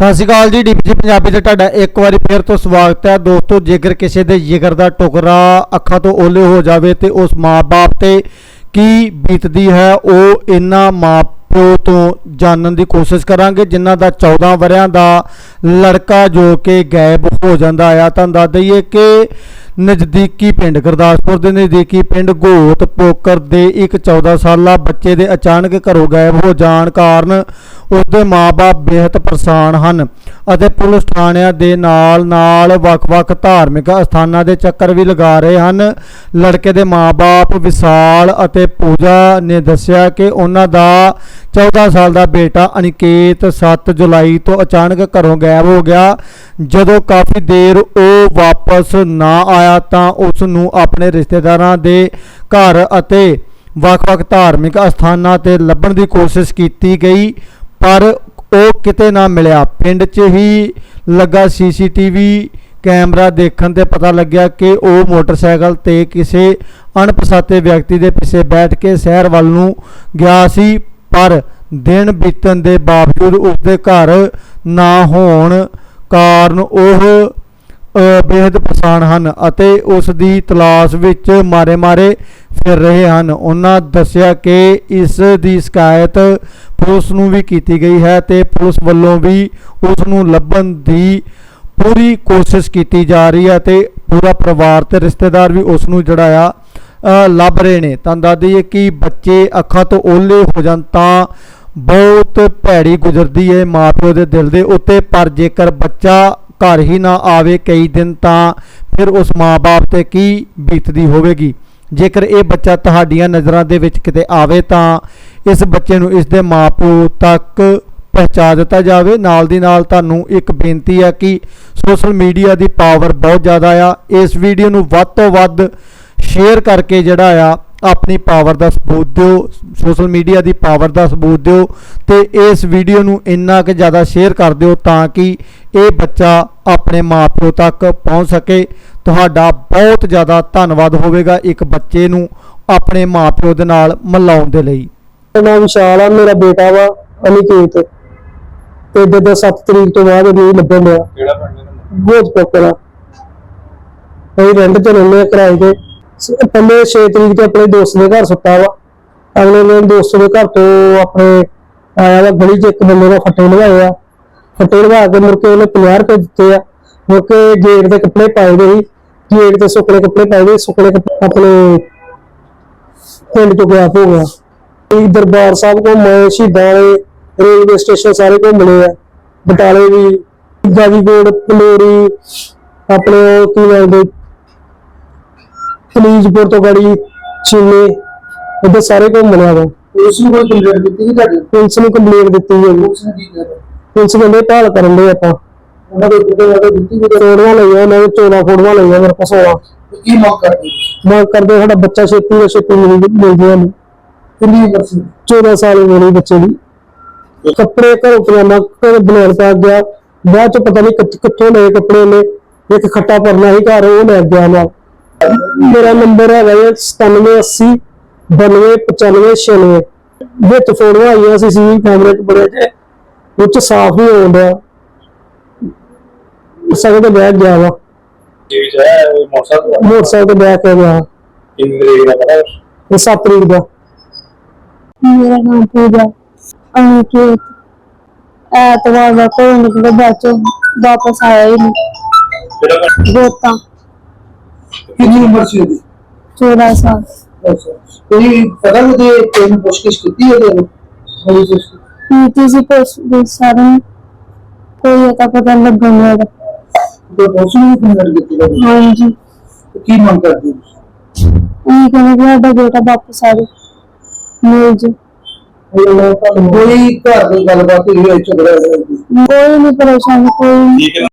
ਸਤਿ ਸ਼੍ਰੀ ਅਕਾਲ ਜੀ ਡੀਪੀਜੀ ਪੰਜਾਬੀ ਤੇ ਤੁਹਾਡਾ ਇੱਕ ਵਾਰੀ ਫੇਰ ਤੋਂ ਸਵਾਗਤ ਹੈ। ਦੋਸਤੋ, ਜੇਕਰ ਕਿਸੇ ਦੇ ਜਿਗਰ ਦਾ ਟੁਕੜਾ ਅੱਖਾਂ ਤੋਂ ਓਲੇ ਹੋ ਜਾਵੇ ਤੇ ਉਸ ਮਾਂ-ਬਾਪ ਤੇ ਕੀ ਬੀਤਦੀ ਹੈ, ਉਹ ਇਹਨਾਂ ਮਾਪਿਓ ਤੋਂ ਜਾਣਨ ਦੀ ਕੋਸ਼ਿਸ਼ ਕਰਾਂਗੇ, ਜਿਨ੍ਹਾਂ ਦਾ 14 ਵਰਿਆਂ ਦਾ ਲੜਕਾ ਜੋ ਕਿ ਗਾਇਬ ਹੋ ਜਾਂਦਾ ਆ। ਤੁਹਾਨੂੰ ਦੱਸ ਦਈਏ ਕਿ ਨਜ਼ਦੀਕੀ ਪਿੰਡ ਗੁਰਦਾਸਪੁਰ ਦੇ ਨਜ਼ਦੀਕੀ ਪਿੰਡ ਗੋਤ ਪੋਕਰ ਦੇ ਇੱਕ 14 ਸਾਲਾ ਬੱਚੇ ਦੇ ਅਚਾਨਕ ਘਰੋਂ ਗਾਇਬ ਹੋ ਜਾਣ ਕਾਰਨ ਉਸ ਦੇ ਮਾਪੇ ਬੇहद ਪਰੇਸ਼ਾਨ ਹਨ ਅਤੇ ਪੁਲਿਸ ਥਾਣਿਆਂ ਦੇ ਨਾਲ ਨਾਲ ਵੱਖ-ਵੱਖ ਧਾਰਮਿਕ ਅਸਥਾਨਾਂ ਦੇ ਚੱਕਰ ਵੀ ਲਗਾ ਰਹੇ ਹਨ। ਲੜਕੇ ਦੇ ਮਾਪੇ ਵਿਸਾਲ ਅਤੇ ਪੂਜਾ ਨੇ ਦੱਸਿਆ ਕਿ ਉਹਨਾਂ ਦਾ 14 ਸਾਲ ਦਾ ਬੇਟਾ ਅਨਿਕੇਤ 7 ਜੁਲਾਈ ਤੋਂ ਅਚਾਨਕ ਘਰੋਂ ਗਾਇਬ ਹੋ ਗਿਆ। ਜਦੋਂ ਕਾਫੀ ਦੇਰ ਉਹ ਵਾਪਸ ਨਾ ਆਇਆ ਤਾਂ ਉਸ ਨੂੰ ਆਪਣੇ ਰਿਸ਼ਤੇਦਾਰਾਂ ਦੇ ਘਰ ਅਤੇ ਵੱਖ-ਵੱਖ ਧਾਰਮਿਕ ਅਸਥਾਨਾਂ ਤੇ ਲੱਭਣ ਦੀ ਕੋਸ਼ਿਸ਼ ਕੀਤੀ ਗਈ, ਪਰ ਉਹ ਕਿਤੇ ਨਾ ਮਿਲਿਆ। ਪਿੰਡ 'ਚ ਹੀ ਲੱਗਾ ਸੀਸੀਟੀਵੀ ਕੈਮਰਾ ਦੇਖਣ ਤੇ ਪਤਾ ਲੱਗਿਆ ਕਿ ਉਹ ਮੋਟਰਸਾਈਕਲ ਤੇ ਕਿਸੇ ਅਣਪਛਾਤੇ ਵਿਅਕਤੀ ਦੇ ਪਿੱਛੇ ਬੈਠ ਕੇ ਸ਼ਹਿਰ ਵੱਲ ਨੂੰ ਗਿਆ ਸੀ, ਪਰ ਦਿਨ ਬੀਤਣ ਦੇ ਬਾਵਜੂਦ ਉਸਦੇ ਘਰ ਨਾ ਹੋਣ ਕਾਰਨ ਉਹ ਅ, ਬੇहद ਪਰੇਸ਼ਾਨ ਹਨ ਅਤੇ ਉਸ ਦੀ ਤਲਾਸ਼ ਵਿੱਚ ਮਾਰੇ-ਮਾਰੇ ਫਿਰ ਰਹੇ ਹਨ। ਉਹਨਾਂ ਦੱਸਿਆ ਕਿ ਇਸ ਦੀ ਸ਼ਿਕਾਇਤ ਪੁਲਿਸ ਨੂੰ ਵੀ ਕੀਤੀ ਗਈ ਹੈ ਤੇ ਪੁਲਿਸ ਵੱਲੋਂ ਵੀ ਉਸ ਨੂੰ ਲੱਭਣ ਦੀ ਪੂਰੀ ਕੋਸ਼ਿਸ਼ ਕੀਤੀ ਜਾ ਰਹੀ ਹੈ ਤੇ ਪੂਰਾ ਪਰਿਵਾਰ ਤੇ ਰਿਸ਼ਤੇਦਾਰ ਵੀ ਉਸ ਨੂੰ ਜਿਹੜਾ ਆ ਲੱਭ ਰਹੇ ਨੇ। ਤਾਂ ਦੱਸ ਦਈਏ ਕਿ ਬੱਚੇ ਅੱਖਾਂ ਤੋਂ ਓਲੇ ਹੋ ਜਾਣ ਤਾਂ ਬਹੁਤ ਭੈੜੀ ਗੁਜ਼ਰਦੀ ਹੈ ਮਾਪਿਓ ਦੇ ਦਿਲ ਦੇ ਉੱਤੇ, ਪਰ ਜੇਕਰ ਬੱਚਾ ਘਰ ਹੀ ਨਾ ਆਵੇ ਕਈ ਦਿਨ ਤਾਂ ਫਿਰ ਉਸ ਮਾਂ-ਬਾਪ ਤੇ ਕੀ ਬੀਤਦੀ ਹੋਵੇਗੀ? ਜੇਕਰ ਇਹ ਬੱਚਾ ਤੁਹਾਡੀਆਂ ਨਜ਼ਰਾਂ ਦੇ ਵਿੱਚ ਕਿਤੇ ਆਵੇ ਤਾਂ ਇਸ ਬੱਚੇ ਨੂੰ ਇਸ ਦੇ ਮਾਪਿਓ ਤੱਕ ਪਹੁੰਚਾ ਦਿੱਤਾ ਜਾਵੇ। ਨਾਲ ਦੀ ਨਾਲ ਤੁਹਾਨੂੰ ਇੱਕ ਬੇਨਤੀ ਹੈ ਕਿ ਸੋਸ਼ਲ ਮੀਡੀਆ ਦੀ ਪਾਵਰ ਬਹੁਤ ਜ਼ਿਆਦਾ ਆ। ਇਸ ਵੀਡੀਓ ਨੂੰ ਵੱਧ ਤੋਂ ਵੱਧ ਸ਼ੇਅਰ ਕਰਕੇ ਜਿਹੜਾ ਆ ਆਪਣੀ ਪਾਵਰ ਦਾ ਸਬੂਤ ਦਿਓ ਸੋਸ਼ਲ ਮੀਡੀਆ ਦੀ ਪਾਵਰ ਦਾ ਸਬੂਤ ਦਿਓ ਤੇ ਇਸ ਵੀਡੀਓ ਨੂੰ ਇੰਨਾ ਕਿ ਜ਼ਿਆਦਾ ਸ਼ੇਅਰ ਕਰ ਦਿਓ ਤਾਂ ਕਿ ਇਹ ਬੱਚਾ ਆਪਣੇ ਮਾਪਿਓ ਤੱਕ ਪਹੁੰਚ ਸਕੇ। ਤੁਹਾਡਾ ਬਹੁਤ ਜ਼ਿਆਦਾ ਧੰਨਵਾਦ ਹੋਵੇਗਾ ਇੱਕ ਬੱਚੇ ਨੂੰ ਆਪਣੇ ਮਾਪਿਓ ਦੇ ਨਾਲ ਮਿਲਾਉਣ ਦੇ ਲਈ। ਮੇਰਾ ਨਾਮ ਵਿਸ਼ਾਲ ਆ ਮੇਰਾ ਬੇਟਾ ਵਾ ਅਨਿਕੇਤ। ਤੇ ਜਦੋਂ 7 ਤਰੀਕ ਤੋਂ ਬਾਅਦ ਨਹੀਂ ਲੱਭਣ ਡਿਆ। ਕਿਹੜਾ ਪਿੰਡ ਦਾ ਬਹੁਤ ਪੋਕਰਾ ਅਸੀਂ ਰੈਂਟ ਤੇ ਰਹਿੰਦੇ ਆ ਕਿਰਾਏ ਤੇ। ਪਹਿਲੇ 6 ਤਰੀਕ ਤੇ ਆਪਣੇ ਦੋਸਤ ਦੇ ਘਰ ਸੁੱਤਾ ਵਾ। ਅਗਲੇ ਦਿਨ ਦੋਸਤ ਦੇ ਘਰ ਤੋਂ ਆਪਣੇ ਆਇਆ ਵਾ ਗਲੀ 'ਚ, ਇੱਕ ਬੰਦੇ ਨੇ ਫੱਟੇ ਲਵਾਏ ਆ। ਫੱਟੇ ਲਵਾ ਕੇ ਮੁੜ ਕੇ ਉਹਨੇ 50 ਰੁਪਏ ਦਿੱਤੇ ਆ। ਮੁੜ ਕੇ ਗੇਟ ਦੇ ਕੱਪੜੇ ਪਾਏ ਦੇ ਸੀ। ਗੇਟ ਤੇ ਸੁੱਕਣੇ ਕੱਪੜੇ ਪਾਏ ਦੇ ਸੁੱਕਣੇ ਆਪਣੇ ਪਿੰਡ ਤੋਂ ਗਿਆ ਹੋ ਗਿਆ ਇਹ ਦਰਬਾਰ ਸਾਹਿਬ ਕੋ ਮੈਂ ਸ਼ਹੀਦਾਂ ਵਾਲੇ ਰੇਲਵੇ ਸਟੇਸ਼ਨ ਸਾਰੇ ਘੁੰਮਣੇ ਆ। ਬਟਾਲੇ ਵੀ ਗਾਜੀਪੁਰ ਪਲੋਰੀ ਆਪਣੇ ਕੀ ਨਾਮ ਕਲੀਜਪੁਰ ਤੋਂ ਗੜੀ ਚੀਨੇ ਇੱਧਰ ਸਾਰੇ ਘੁੰਮਣੇ ਆ। ਉਸ ਨੂੰ ਕੋਈ ਕੰਪਲੇਂਟ ਦਿੱਤੀ ਸੀ ਤੁਹਾਡੀ? ਪੁਲਿਸ ਨੂੰ ਕੰਪਲੇਂਟ ਦਿੱਤੀ ਹੈ ਜੀ। ਉਸ ਨੇ ਕੀ ਕੀਤਾ ਪੁਲਿਸ ਕਹਿੰਦੇ ਭਾਲ ਕਰਨ ਦੇ ਆਪਾਂ। ਉਹਨਾਂ ਦੇ ਉੱਤੇ ਵਾਲੇ ਦਿੱਤੀ ਵੀ ਫੋਟੋਆਂ ਲਈਆਂ ਉਹਨਾਂ ਦੇ 14 ਫੋਟੋਆਂ ਲਈਆਂ ਮੇਰੇ ਕੋਲ 16 ਕੀ ਮੰਗ ਕਰਦੇ ਮੰਗ ਕਰਦੇ ਸਾਡਾ ਬੱਚਾ ਛੇਤੀ ਤੋਂ ਛੇਤੀ ਮਿਲ ਮਿਲਦੀਆਂ ਨੇ ਕਿੰਨੀ ਉਮਰ ਸੀ? 14 ਸਾਲ ਦੀ ਹੋਣੀ ਬੱਚੇ ਦੀ। ਕੱਪੜੇ ਘਰੋਂ ਪਜਾਮਾ ਘਰ ਬਣਾਉਣ ਪਾ ਗਿਆ। ਬਾਅਦ ਚ ਪਤਾ ਨਹੀਂ ਕਿੱਥ- ਕਿੱਥੋਂ ਲਏ ਕੱਪੜੇ ਨੇ ਇੱਕ ਖੱਟਾ ਪਰਨਾ ਹੀ ਘਰ ਉਹ ਲੈ ਗਿਆ ਨਾਲ। ਮੇਰਾ ਨੰਬਰ ਹੈਗਾ ਹੈ 9780 929596 ਵਿੱਚ ਫੋਟੋਆਂ ਆਈਆਂ ਸੀ ਸੀ ਕੈਮਰੇ 'ਚ ਬੜੇ ਜੇ। 'ਚ ਸਾਫ਼ ਹੀ ਹੋਣ ਡਿਆ। ਸਗੋਂ ਤੇ ਬੈਗ ਗਿਆ ਵਾ। ਜੀ ਹੈ ਮੌਸਮ ਮੋਟਰਸਾਈਕਲ ਤੇ? ਬੈਗ ਕੇ ਗਿਆ। ਕਿੰਨੀ ਦਾ ਪਤਾ? ਇਹ 7 ਤਰੀਕ ਦਾ। ਮੇਰਾ ਨਾਮ ਪੂਜਾ। ਅਨਿਕੇਤ ਐਤਵਾਰ ਦਾ ਕੋਈ ਨਿਕਲੇ ਬਾਅਦ ਚੋਂ ਵਾਪਸ ਆਇਆ ਹੀ ਨਹੀਂ? ਗੋਤਾ। ਕਿੰਨੀ ਉਮਰ ਸੀ ਉਹਦੀ? 14 ਸਾਲ। ਅੱਛਾ। ਕੋਈ ਪਤਾ ਉਹਦੇ ਕੋਈ ਪੁੱਛਗਿੱਛ ਕੀਤੀ ਉਹਦੇ ਨੂੰ ਕੋਈ ਪੁੱਛ ਨੀਤੀ ਸੀ ਪੁਲਿਸ ਦੇ ਸਾਰਿਆਂ ਨੂੰ ਕੋਈ ਅਤਾ ਪਤਾ ਲੱਗਣ ਨਹੀਂ ਲੱਗਾ ਕੋਈ ਪੁੱਛ ਨਹੀਂ ਕੰਪਲੇਂਟ ਕੀਤੀ ਉਹਦੀ? ਹਾਂਜੀ। ਤੇ ਕੀ ਮੰਗ ਕਰਦੇ ਹੋ ਇਹ ਕਹਿੰਦੇ ਕਿ ਸਾਡਾ ਬੇਟਾ ਵਾਪਸ ਆ ਜਾਏ ਮਿਲ ਜੇ। ਕੋਈ ਘਰ ਦੀ ਗੱਲਬਾਤ ਹੋਈ ਹੋਈ ਝਗੜਾ ਹੋਇਆ ਕੋਈ? ਨਹੀਂ ਪਰੇਸ਼ਾਨ ਕੋਈ ਨੀ। ਠੀਕ ਹੈ।